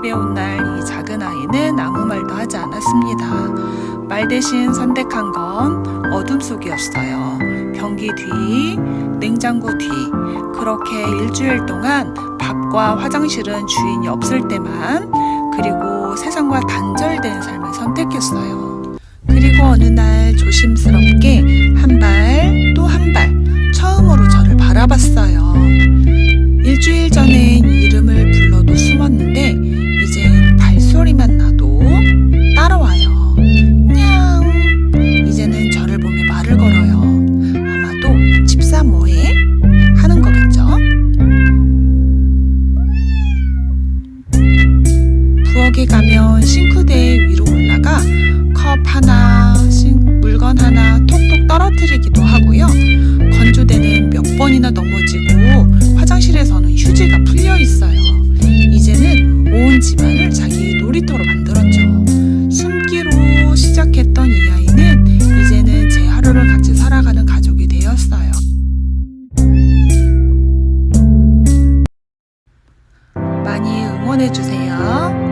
집에 온 날 이 작은 아이는 아무 말도 하지 않았습니다. 말 대신 선택한 건 어둠 속이었어요. 변기 뒤, 냉장고 뒤, 그렇게 일주일 동안 밥과 화장실은 주인이 없을 때만, 그리고 세상과 단절된 삶을 선택했어요. 그리고 어느 날 조심 부엌에 가면 싱크대 위로 올라가 컵 하나, 싱- 물건 하나 톡톡 떨어뜨리기도 하고요. 건조대는 몇 번이나 넘어지고 화장실에서는 휴지가 풀려 있어요. 이제는 온 집안을 자기 놀이터로 만들었죠. 숨기로 시작했던 이 아이는 이제는 제 하루를 같이 살아가는 가족이 되었어요. 많이 응원해주세요.